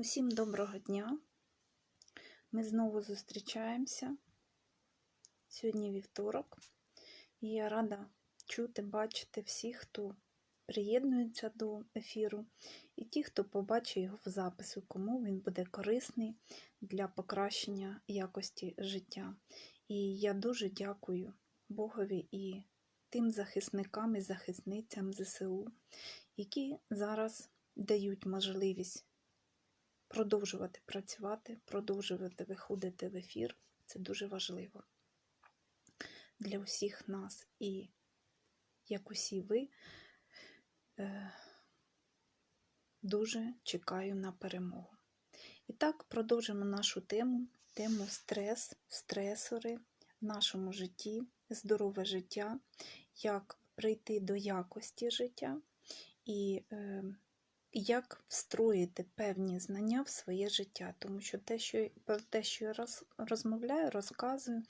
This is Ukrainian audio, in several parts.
Усім доброго дня. Ми знову зустрічаємося. Сьогодні вівторок, і я рада чути, бачити всіх, хто приєднується до ефіру, і ті, хто побачить його в запису, кому він буде корисний для покращення якості життя. І я дуже дякую Богові і тим захисникам і захисницям ЗСУ, які зараз дають можливість продовжувати працювати, продовжувати виходити в ефір. Це дуже важливо для усіх нас. І як усі ви, е, дуже чекаю на перемогу. І так, продовжимо нашу тему, тему стрес, стресори в нашому житті, здорове життя, як прийти до якості життя і е, як встроїти певні знання в своє життя. Тому що те, що про те, що я роз, розмовляю, розказую,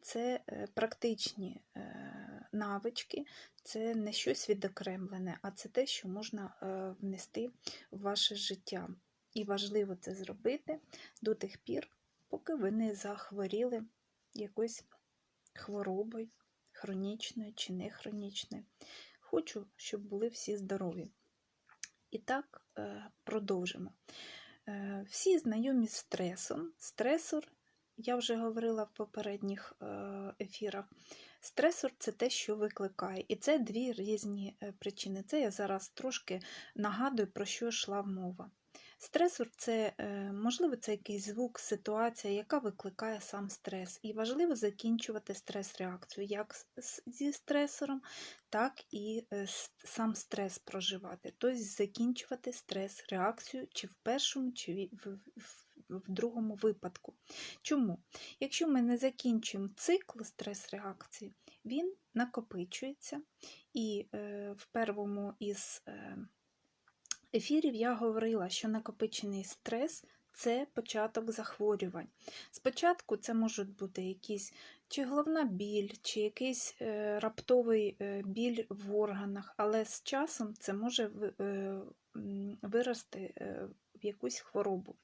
це е, практичні е, навички, це не щось відокремлене, а це те, що можна е, внести в ваше життя. І важливо це зробити до тих пір, поки ви не захворіли якоюсь хворобою, хронічною чи не хронічною. Хочу, щоб були всі здорові. І так, е, продовжимо. Е, Всі знайомі з стресом. Стресор, я вже говорила в попередніх е, ефірах. Стресор це те, що викликає. І це дві різні причини. Це я зараз трошки нагадую, про що йшла мова. Стресор це, можливо, це якийсь звук, ситуація, яка викликає сам стрес. І важливо закінчувати стрес-реакцію як зі стресором, так і сам стрес проживати. Тобто закінчувати стрес-реакцію чи в першому, чи в, в, другому випадку. Чому? Якщо ми не закінчуємо цикл стрес-реакції, він накопичується, і е, в первому із е, ефірів я говорила, що накопичений стрес це початок захворювань. Спочатку це можуть бути якісь чи головна біль, чи якийсь е, раптовий е, біль в органах, але з часом це може е, вирости в якусь хворобу.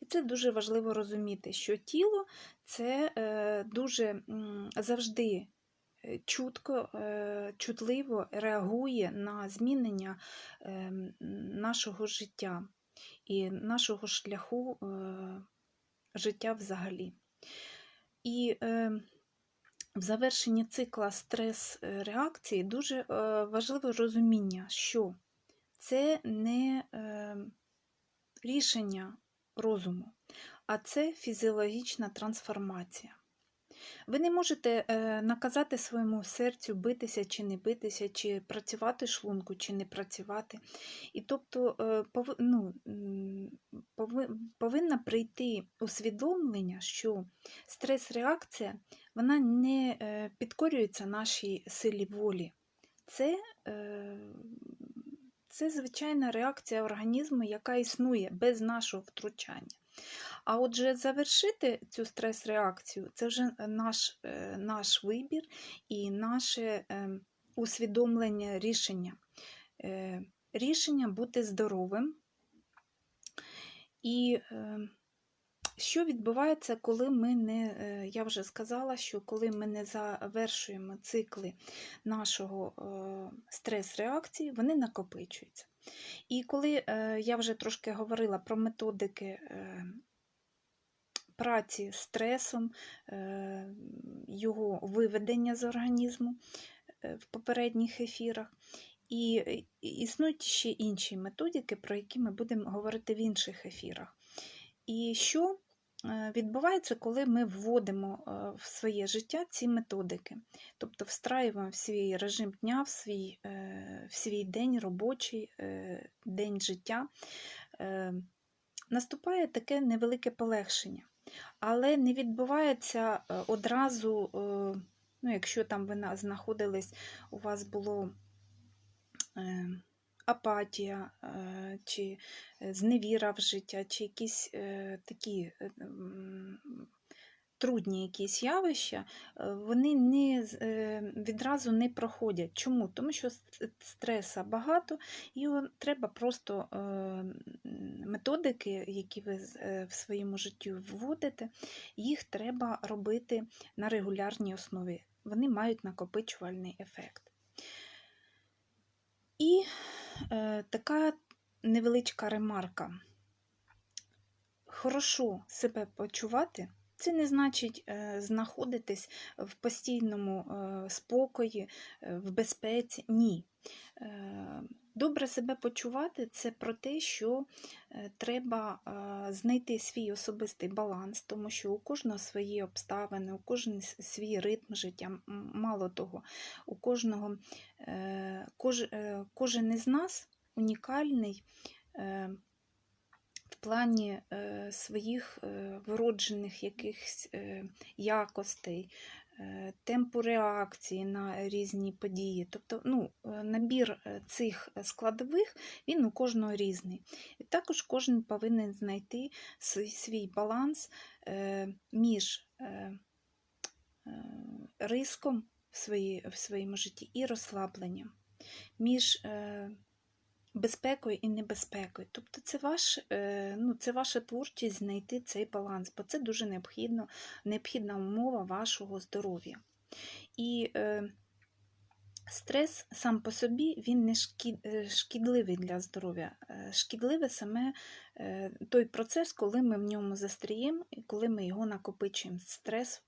І це дуже важливо розуміти, що тіло це дуже завжди чутко, е, чутливо реагує на змінення е, нашого життя і нашого шляху е, життя взагалі. І е, в завершенні цикла стрес-реакції дуже е, важливе розуміння, що це не е, рішення розуму, а це фізіологічна трансформація. Ви не можете е, наказати своєму серцю битися чи не битися, чи працювати шлунку, чи не працювати. І тобто е, ну, повинна прийти усвідомлення, що стрес-реакція вона не е, підкорюється нашій силі волі. Це це звичайна реакція організму, яка існує без нашого втручання. А отже, завершити цю стрес-реакцію це вже наш е, наш вибір і наше е, усвідомлення рішення. Е, рішення бути здоровим. І що відбувається, коли ми не, я вже сказала, що коли ми не завершуємо цикли нашого стрес-реакції, вони накопичуються. І коли я вже трошки говорила про методики праці з стресом, його виведення з організму в попередніх ефірах. І існують ще інші методики, про які ми будемо говорити в інших ефірах. І що відбувається, коли ми вводимо в своє життя ці методики, тобто встраюємо в свій режим дня, в свій, в свій день робочий день життя, наступає таке невелике полегшення. Але не відбувається одразу, ну, якщо там ви знаходились, у вас було апатія, чи зневіра в життя, чи якісь такі трудні якісь явища, е, вони не, е, відразу не проходять. Чому? Тому що стреса багато, і треба просто е, методики, які ви в своєму житті вводите, їх треба робити на регулярній основі. Вони мають накопичувальний ефект. І е, така невеличка ремарка. Хорошо себе почувати. Це не значить е, знаходитись в постійному е, спокої, е, в безпеці. Ні. Добре себе почувати це про те, що треба знайти свій особистий баланс, тому що у кожного свої обставини, у кожного свій ритм життя. Мало того, у кожного кож, кожен із нас унікальний. В плані е, своїх е, вроджених якихось е, якостей, темпу реакції на різні події. Тобто ну, набір цих складових він у кожного різний. І також кожен повинен знайти свій, баланс між риском в, своєму житті і розслабленням, між безпекою і небезпекою. Тобто це, ваш, е, ну, це ваша творчість знайти цей баланс, бо це дуже необхідно, необхідна умова вашого здоров'я. І е, стрес сам по собі він не е, шкідливий для здоров'я. Е, Шкідливий саме той процес, коли ми в ньому застріємо, і коли ми його накопичуємо, стрес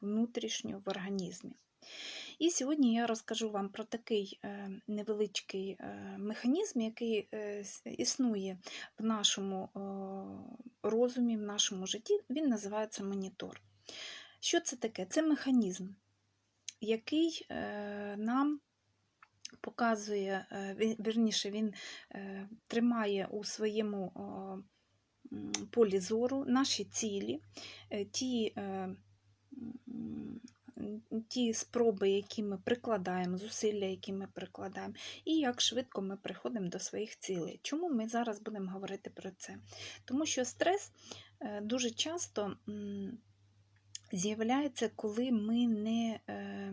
внутрішньо в організмі. І сьогодні я розкажу вам про такий е, невеличкий е, механізм, який е, існує в нашому розумі, в нашому житті. Він називається монітор. Що це таке? Це механізм, який нам показує, е, вірніше, він тримає у своєму полі зору наші цілі, ті, ті спроби, які ми прикладаємо, зусилля, які ми прикладаємо, і як швидко ми приходимо до своїх цілей. Чому ми зараз будемо говорити про це? Тому що стрес е, дуже часто з'являється, коли ми не е,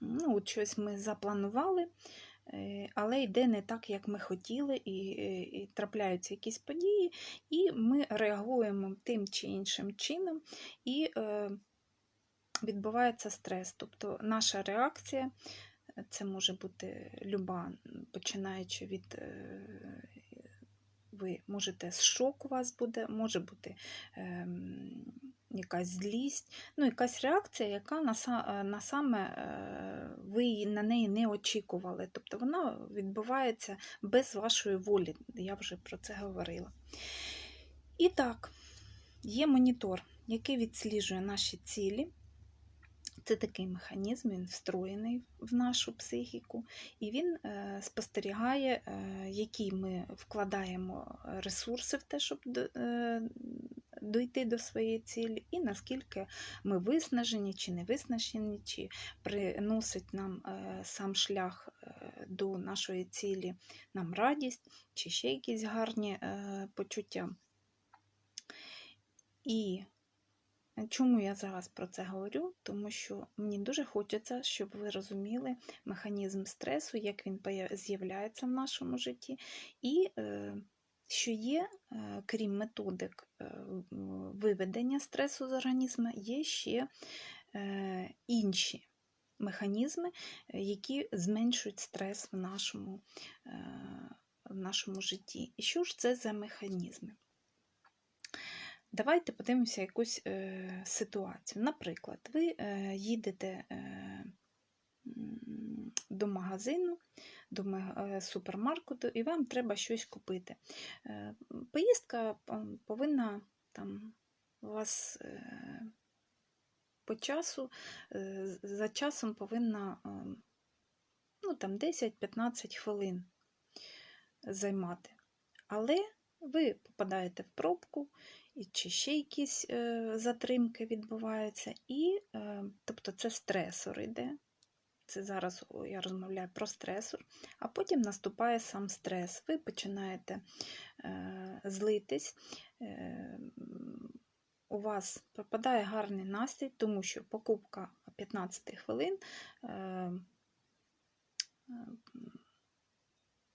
ну, щось ми запланували, е, але йде не так, як ми хотіли, і, і, трапляються якісь події, і ми реагуємо тим чи іншим чином, і відбувається стрес. Тобто наша реакція е, це може бути люба, починаючи від. е, Ви можете з шоку у вас буде, може бути ем, якась злість, ну, якась реакція, яка на, е, на саме е, ви на неї не очікували. Тобто вона відбувається без вашої волі. Я вже про це говорила. І так, є монітор, який відсліджує наші цілі. Це такий механізм, він встроєний в нашу психіку, і він е, спостерігає, е, які ми вкладаємо ресурси в те, щоб е, дойти до своєї цілі, і наскільки ми виснажені чи не виснажені, чи приносить нам сам шлях до нашої цілі нам радість, чи ще якісь гарні почуття. І Чому я зараз про це говорю? Тому що мені дуже хочеться, щоб ви розуміли механізм стресу, як він з'являється в нашому житті, і е, що є, е, крім методик е, виведення стресу з організму, є ще інші механізми, які зменшують стрес в нашому, в нашому житті. І що ж це за механізми? Давайте подивимося якусь е, ситуацію. Наприклад, ви е, їдете е, до магазину, до е, супермаркету, і вам треба щось купити. Е, поїздка повинна там вас е, по часу, е, за часом повинна е, ну, там 10-15 хвилин займати. Але ви попадаєте в пробку, чи ще якісь е, затримки відбуваються, і, е, тобто це стресор йде. Це зараз я розмовляю про стресор, а потім наступає сам стрес. Ви починаєте е, злитись, у вас пропадає гарний настрій, тому що покупка 15 хвилин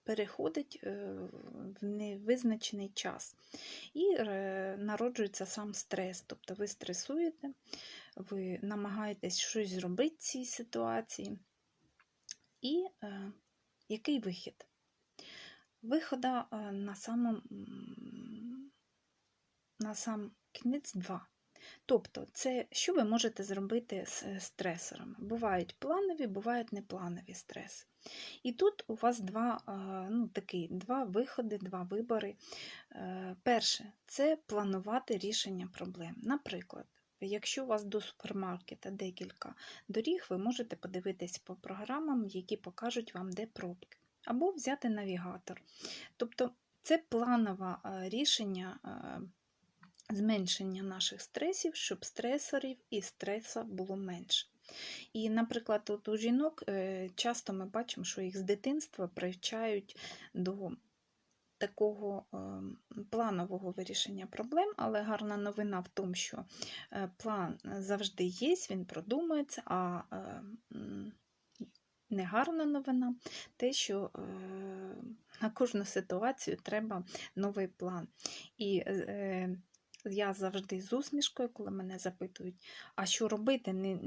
переходить е, в невизначений час. І е, народжується сам стрес. Тобто ви стресуєте, ви намагаєтесь щось зробити в цій ситуації. І е, який вихід? Вихода е, на самом на сам кінець два. Тобто, це що ви можете зробити з е, стресорами? Бувають планові, бувають непланові стреси. І тут у вас два, ну, такі, два виходи, два вибори. Е, Перше це планувати рішення проблем. Наприклад, якщо у вас до супермаркета декілька доріг, ви можете подивитись по програмам, які покажуть вам, де пробки, або взяти навігатор. Тобто, це планове рішення е, зменшення наших стресів, щоб стресорів і стреса було менше. І, наприклад, от у жінок е, часто ми бачимо, що їх з дитинства привчають до такого е, планового вирішення проблем, але гарна новина в тому, що е, план завжди є, він продумується, а негарна новина те, що на кожну ситуацію треба новий план. І я завжди з усмішкою, коли мене запитують, а що робити, не,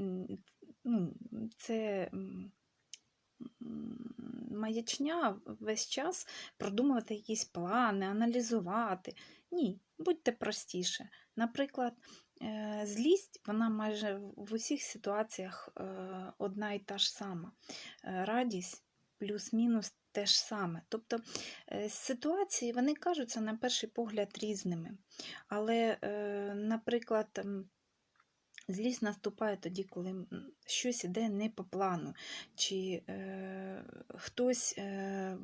ну, це маячня весь час продумувати якісь плани, аналізувати. Ні, будьте простіше. Наприклад, е, злість, вона майже в усіх ситуаціях е, одна і та ж сама. Е, Радість плюс-мінус те ж саме. Тобто е, ситуації вони кажуться на перший погляд різними. Але, е, наприклад, злість наступає тоді, коли щось іде не по плану, чи е, хтось е,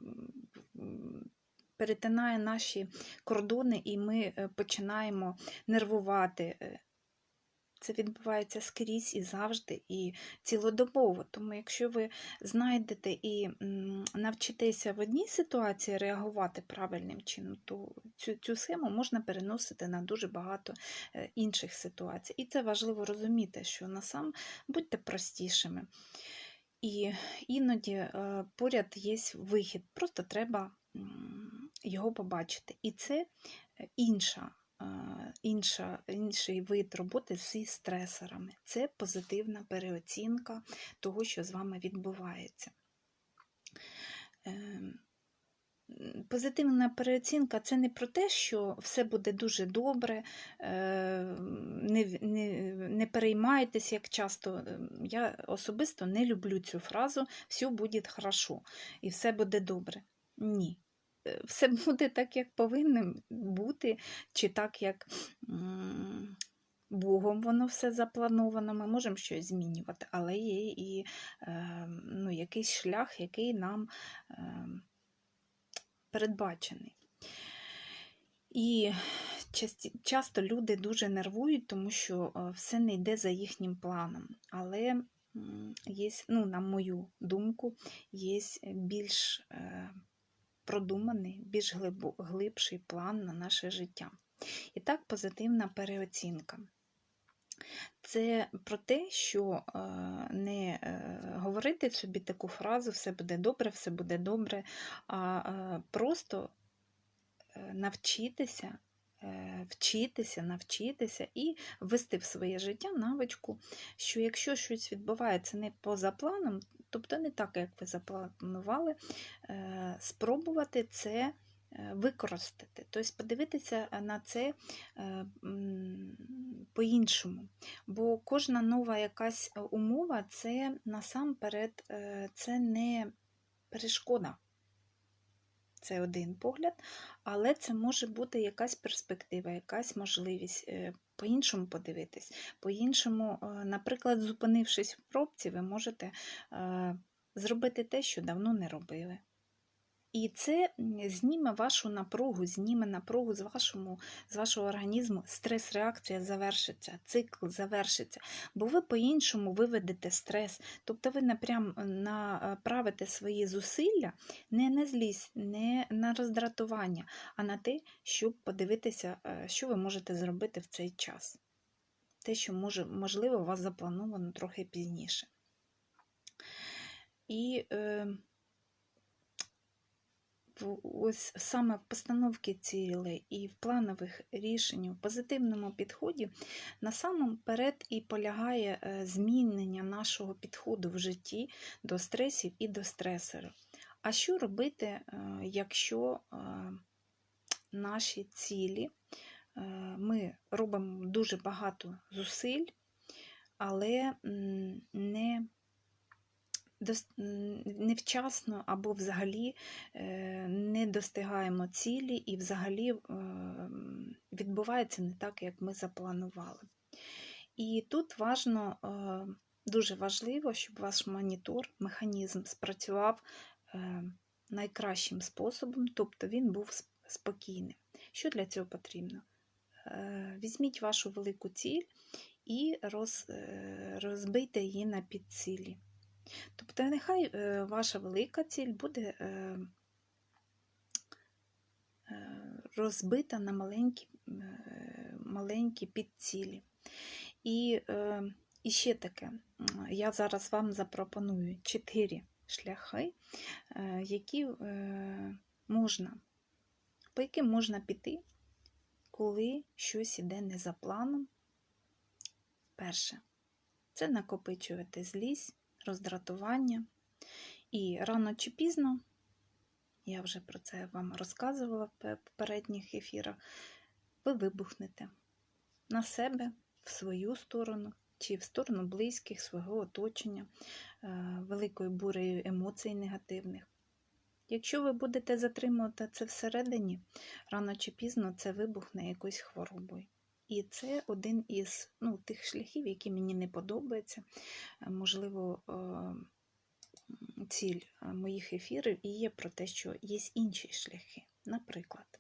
перетинає наші кордони, і ми е, починаємо нервувати. Це відбувається скрізь і завжди, і цілодобово. Тому, якщо ви знайдете і навчитеся в одній ситуації реагувати правильним чином, то цю, цю схему можна переносити на дуже багато е, інших ситуацій. І це важливо розуміти, що насам будьте простішими. І іноді е, поряд є вихід, просто треба його побачити. І це е, інша. Інша, інший вид роботи зі стресорами це позитивна переоцінка того, що з вами відбувається. Ем, Позитивна переоцінка це не про те, що все буде дуже добре, е, не, не, не переймайтесь, як часто. Ем, Я особисто не люблю цю фразу все буде хорошо і все буде добре. Ні. Е, Все буде так, як повинно бути, чи так, як Богом воно все заплановано. Ми можемо щось змінювати, але є і е, ну, якийсь шлях, який нам. Е, передбачений. І часто люди дуже нервують, тому що все не йде за їхнім планом. Але є, ну, на мою думку, є більш продуманий, більш глибший план на наше життя. І так, позитивна переоцінка. Це про те, що е, не е, говорити собі таку фразу все буде добре, все буде добре, а е, просто навчитися, вчитися, навчитися і ввести в своє життя навичку, що якщо щось відбувається не поза планом, тобто не так, як ви запланували, е, спробувати це е, використати, тобто подивитися на це е, по-іншому. Бо кожна нова якась е, умова це насамперед е, це не перешкода. Це один погляд, але це може бути якась перспектива, якась можливість е, по-іншому подивитись. По-іншому, е, наприклад, зупинившись в пробці, ви можете е, зробити те, що давно не робили. І це зніме вашу напругу, зніме напругу з, вашому, з вашого організму, стрес-реакція завершиться, цикл завершиться, бо ви по-іншому виведете стрес. Тобто ви напрям направите свої зусилля не на злість, не на роздратування, а на те, щоб подивитися, е, що ви можете зробити в цей час. те, що може, можливо, у вас заплановано трохи пізніше. І е, ось саме в постановці цілей і в планових рішень, в позитивному підході насамперед і полягає е, змінення нашого підходу в житті до стресів і до стресорів. А що робити, е, якщо е, наші цілі ми робимо дуже багато зусиль, але не невчасно або взагалі е, не достигаємо цілі і взагалі е, відбувається не так, як ми запланували. І тут важно, е, дуже важливо, щоб ваш монітор, механізм спрацював найкращим способом, тобто він був спокійним. Що для цього потрібно? Візьміть вашу велику ціль і роз, розбийте її на підцілі. Тобто, нехай е, ваша велика ціль буде е, е, розбита на маленькі, маленькі підцілі. І, і ще таке, я зараз вам запропоную чотири шляхи, які можна, по яким можна піти, коли щось іде не за планом. Перше це накопичувати злість, роздратування. І рано чи пізно, я вже про це вам розказувала в попередніх ефірах, ви вибухнете на себе, в свою сторону чи в сторону близьких, свого оточення, е, великою бурею емоцій негативних. Якщо ви будете затримувати це всередині, рано чи пізно це вибухне якоюсь хворобою. І це один із ну, тих шляхів, які мені не подобаються. Е, Можливо, е, ціль е, моїх ефірів і є про те, що є інші шляхи. Наприклад,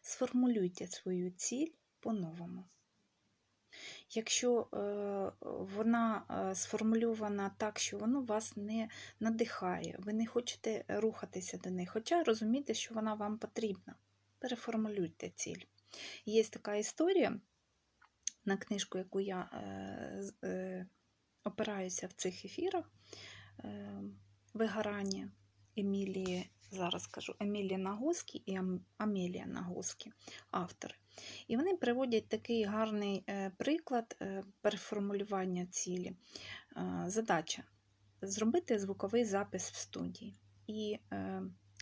сформулюйте свою ціль по-новому. Якщо вона сформульована так, що воно вас не надихає, ви не хочете рухатися до неї, хоча розумієте, що вона вам потрібна, переформулюйте ціль. Є така історія на книжку, яку я е, е, опираюся в цих ефірах. Е, Вигорання Емілії, зараз скажу, Емілія Нагоскі і Ам- Амелія Нагоскі, автори. І вони приводять такий гарний е, приклад е, переформулювання цілі. Е, Задача зробити звуковий запис в студії. І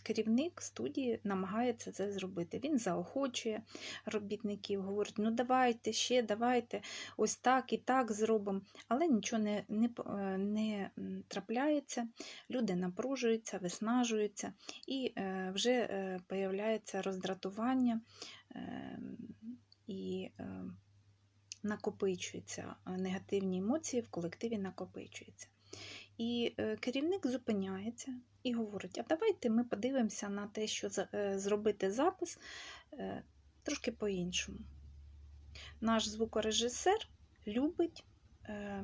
керівник студії намагається це зробити. Він заохочує робітників, говорить: ну давайте ще, давайте, ось так і так зробимо. Але нічого не, не, е, не трапляється, люди напружуються, виснажуються, і е, вже е, появляється роздратування і накопичуються негативні емоції в колективі накопичуються. І керівник зупиняється і говорить: а давайте ми подивимося на те, що е, зробити запис е, трошки по-іншому. Наш звукорежисер любить е,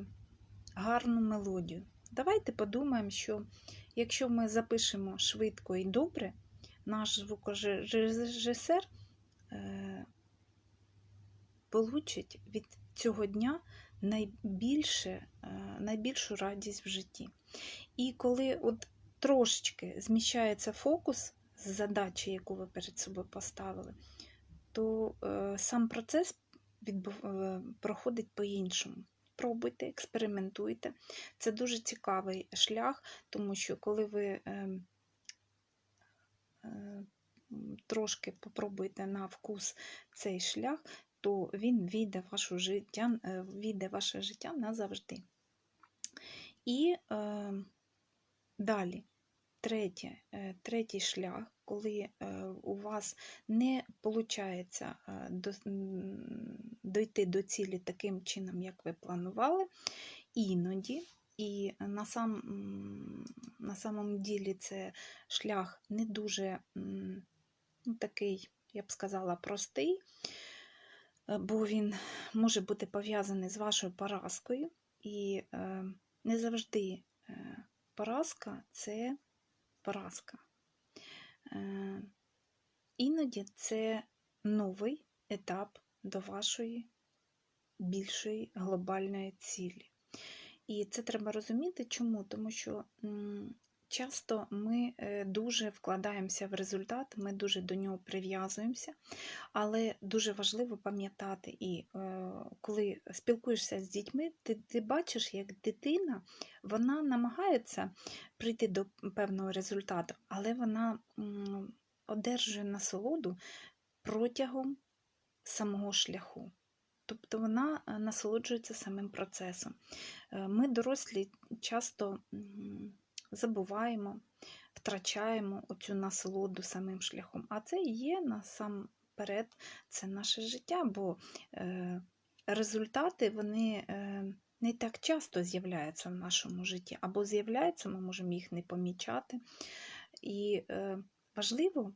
гарну мелодію. Давайте подумаємо, що якщо ми запишемо швидко і добре, наш звукорежисер получить від цього дня найбільше, найбільшу радість в житті. І коли от трошечки зміщається фокус з задачі, яку ви перед собою поставили, то е, сам процес е, проходить по-іншому. Пробуйте, експериментуйте. Це дуже цікавий шлях, тому що коли ви е, трошки попробуєте на вкус цей шлях, то він війде в, вашу життя, війде ваше життя назавжди. І е, далі, третє, е, третій шлях, коли е, у вас не виходить дойти до цілі таким чином, як ви планували, іноді, і на, сам, на самому ділі це шлях не дуже ну, такий, я б сказала, простий, е, бо він може бути пов'язаний з вашою поразкою, і е, не завжди е, поразка це поразка. Е, Іноді це новий етап до вашої більшої глобальної цілі. І це треба розуміти, чому? Тому що часто ми е, дуже вкладаємося в результат, ми дуже до нього прив'язуємося, але дуже важливо пам'ятати, і е, коли спілкуєшся з дітьми, ти, ти бачиш, як дитина вона намагається прийти до певного результату, але вона одержує насолоду протягом самого шляху. Тобто вона е, насолоджується самим процесом. Ми, дорослі, часто забуваємо, втрачаємо оцю насолоду самим шляхом. А це є насамперед це наше життя, бо е, результати вони е, не так часто з'являються в нашому житті, або з'являються, ми можемо їх не помічати. І е, важливо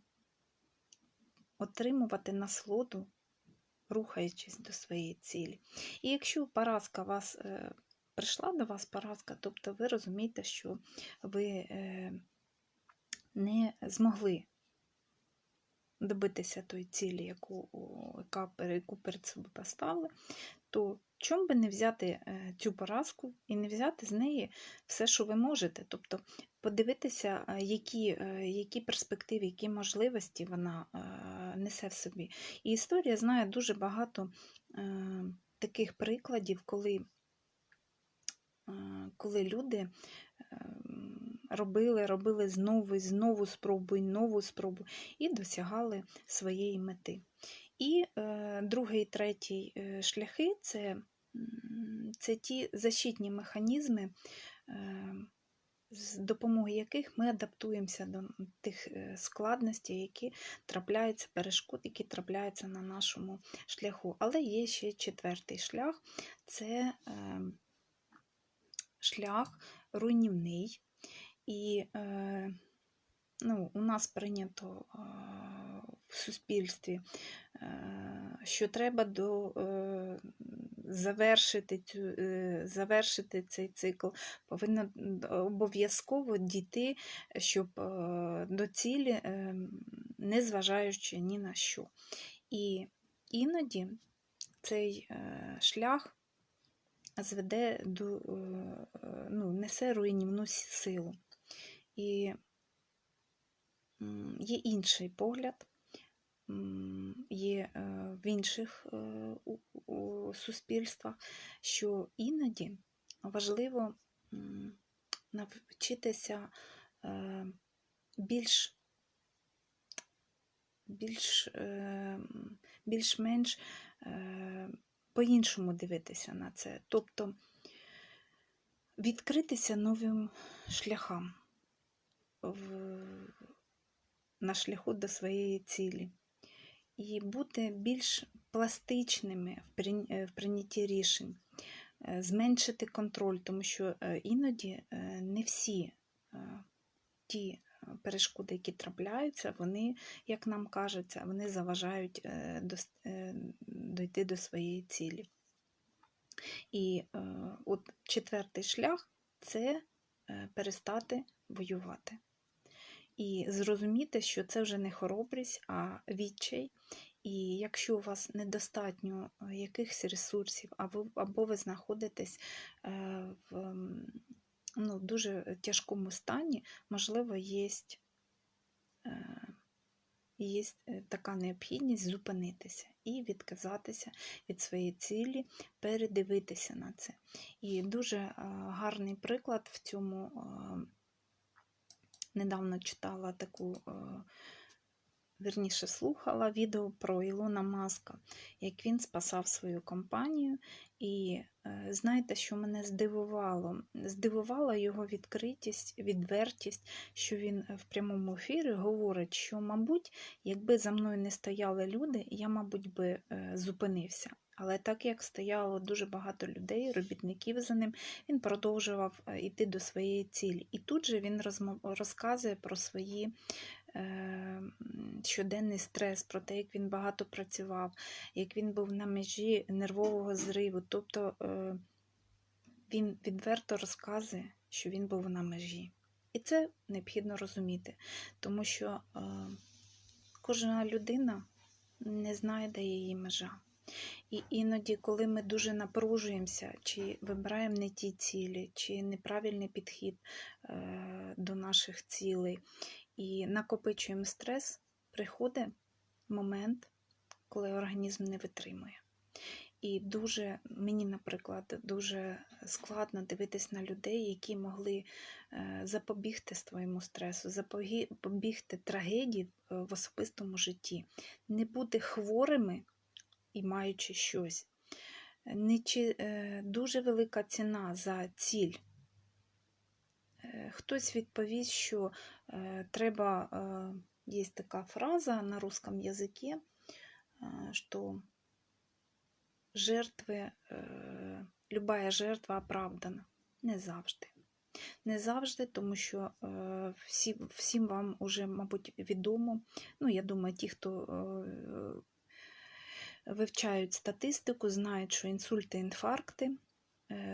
отримувати насолоду, рухаючись до своєї цілі. І якщо поразка вас е, прийшла до вас поразка, тобто ви розумієте, що ви е, не змогли добитися тої цілі, яку, яку перед собою поставили, то чому би не взяти е, цю поразку і не взяти з неї все, що ви можете? Тобто подивитися, е, які, які перспективи, які можливості вона несе в собі. І історія знає дуже багато таких прикладів, коли, коли люди ем, робили, робили знову і знову спробу, і нову спробу і досягали своєї мети. І е, другий і третій е, шляхи це, це ті защитні механізми, е, з допомогою яких ми адаптуємося до тих е, складностей, які трапляються, перешкод, які трапляються на нашому шляху. Але є ще четвертий шлях це е, шлях руйнівний. І е, ну, у нас прийнято е, в суспільстві, е, що треба до, е, завершити, цю, е, завершити цей цикл, повинно обов'язково дійти, щоб е, до цілі, е, не зважаючи ні на що. І іноді цей е, шлях зведе до, е, ну, несе руйнівну силу. І є інший погляд, є е, в інших е, суспільствах, що іноді важливо навчитися більш більш, більш-менш по-іншому дивитися на це. Тобто відкритися новим шляхам в, на шляху до своєї цілі. І бути більш пластичними в е, прийнятті рішень, е, зменшити контроль, тому що е, іноді не всі ті перешкоди, які трапляються, вони, як нам кажеться, вони заважають е, е, дойти до своєї цілі. І е, от четвертий шлях це е, перестати воювати. І зрозуміти, що це вже не хоробрість, а відчай. І якщо у вас недостатньо е, якихось ресурсів, або, ви знаходитесь е, в м, в дуже тяжкому стані, можливо, є, є е, така необхідність зупинитися і відказатися від своєї цілі, передивитися на це. І дуже е, гарний приклад в цьому е, недавно читала таку, е, вірніше слухала відео про Ілона Маска, як він спасав свою компанію. І е, знаєте, що мене здивувало? Здивувала його відкритість, відвертість, що він в прямому ефірі говорить, що, мабуть, якби за мною не стояли люди, я, мабуть, би е, зупинився. Але так як стояло дуже багато людей, робітників за ним, він продовжував е, йти до своєї цілі. І тут же він розказує про свої е, щоденний стрес, про те, як він багато працював, як він був на межі нервового зриву. Тобто е, він відверто розказує, що він був на межі. І це необхідно розуміти, тому що е, кожна людина не знає, де її межа. І іноді, коли ми дуже напружуємося, чи вибираємо не ті цілі, чи неправильний підхід е, до наших цілей, і накопичуємо стрес, приходить момент, коли організм не витримує. І дуже мені, наприклад, дуже складно дивитись на людей, які могли е, запобігти своєму стресу, запобігти трагедії е, в особистому житті, не бути хворими і маючи щось. Не чи, е, дуже велика ціна за ціль. Хтось відповість, що треба, е, є така фраза на русском язикі, е, що жертви, любая жертва оправдана. Не завжди. Не завжди, тому що всі, всім вам уже, мабуть, відомо. Ну, я думаю, ті, хто вивчають статистику, знають, що інсульти, інфаркти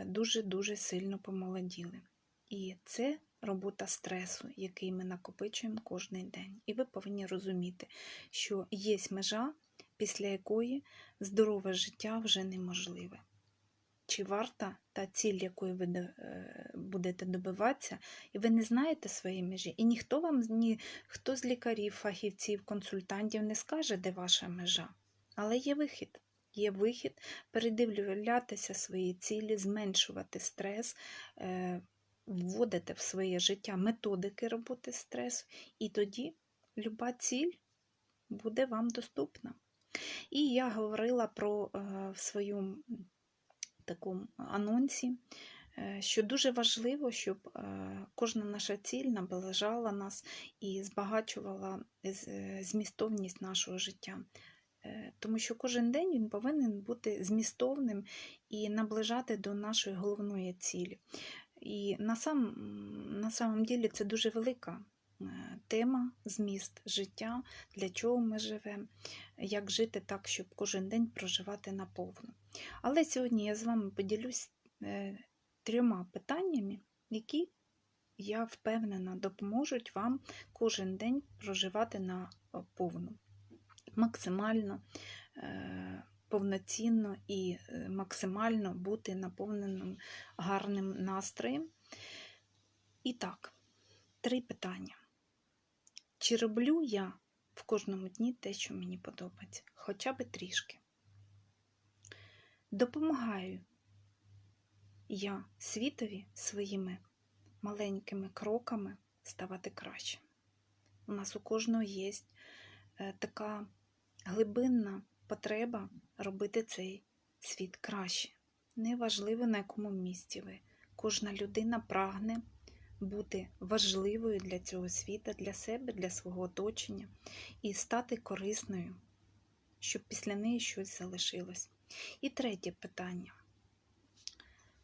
дуже-дуже сильно помолоділи. І це робота стресу, який ми накопичуємо кожен день. І ви повинні розуміти, що є межа, після якої здорове життя вже неможливе. Чи варта та ціль, якої ви е, будете добиватися, і ви не знаєте своєї межі, і ніхто вам, ні хто з лікарів, фахівців, консультантів не скаже, де ваша межа. Але є вихід. Є вихід передивлятися свої цілі, зменшувати стрес, е, вводити в своє життя методики роботи стресу, і тоді люба ціль буде вам доступна. І я говорила про е, в своєму такому анонсі, е, що дуже важливо, щоб е, кожна наша ціль наближала нас і збагачувала змістовність нашого життя. Тому що кожен день він повинен бути змістовним і наближати до нашої головної цілі. І на сам, на самом ділі це дуже велика тема, зміст життя, для чого ми живемо, як жити так, щоб кожен день проживати наповну. Але сьогодні я з вами поділюсь е, трьома питаннями, які, я впевнена, допоможуть вам кожен день проживати на повну, максимально е, повноцінно і е, максимально бути наповненим гарним настроєм. І так, три питання. Чи роблю я в кожному дні те, що мені подобається, хоча б трішки? Допомагаю я світові своїми маленькими кроками ставати краще. У нас у кожного є е, така глибинна потреба робити цей світ краще. Неважливо, на якому місці ви. Кожна людина прагне бути важливою для цього світа, для себе, для свого оточення і стати корисною, щоб після неї щось залишилось. І третє питання.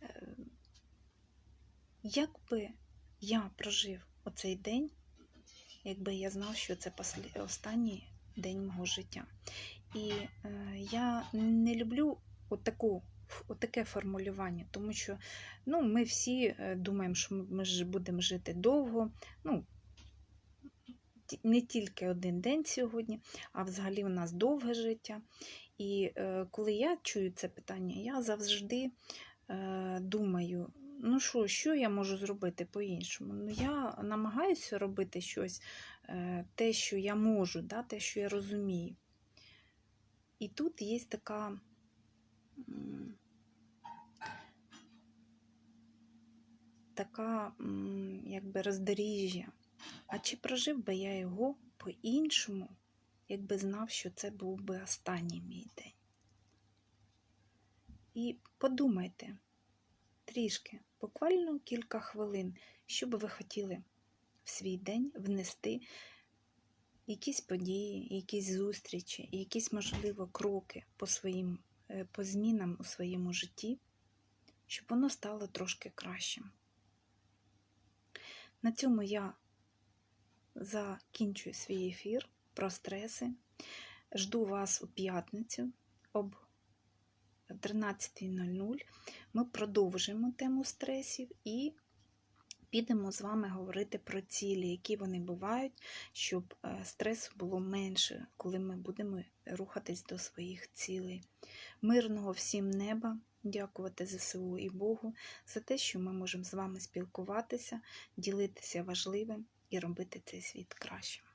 Е, як би я прожив оцей день, якби я знав, що це останній день мого життя? І е, я не люблю отаку таке формулювання, тому що ну, ми всі е, думаємо, що ми ж будемо жити довго. ну, Не тільки один день сьогодні, а взагалі у нас довге життя. І е, коли я чую це питання, я завжди е, думаю, ну що, що я можу зробити по-іншому? Ну, Я намагаюся робити щось, е, те, що я можу, да, те, що я розумію. І тут є така така якби роздоріжжя. А чи прожив би я його по-іншому, якби знав, що це був би останній мій день? І подумайте трішки, буквально кілька хвилин, що би ви хотіли в свій день внести якісь події, якісь зустрічі, якісь, можливо, кроки по своїм Е, по змінам у своєму житті, щоб воно стало трошки кращим. На цьому я закінчую свій ефір про стреси. Жду вас у п'ятницю об 13.00. Ми продовжимо тему стресів і підемо з вами говорити про цілі, які вони бувають, щоб е, стресу було менше, коли ми будемо рухатись до своїх цілей. Мирного всім неба, дякувати ЗСУ і Богу за те, що ми можемо з вами спілкуватися, ділитися важливим і робити цей світ кращим.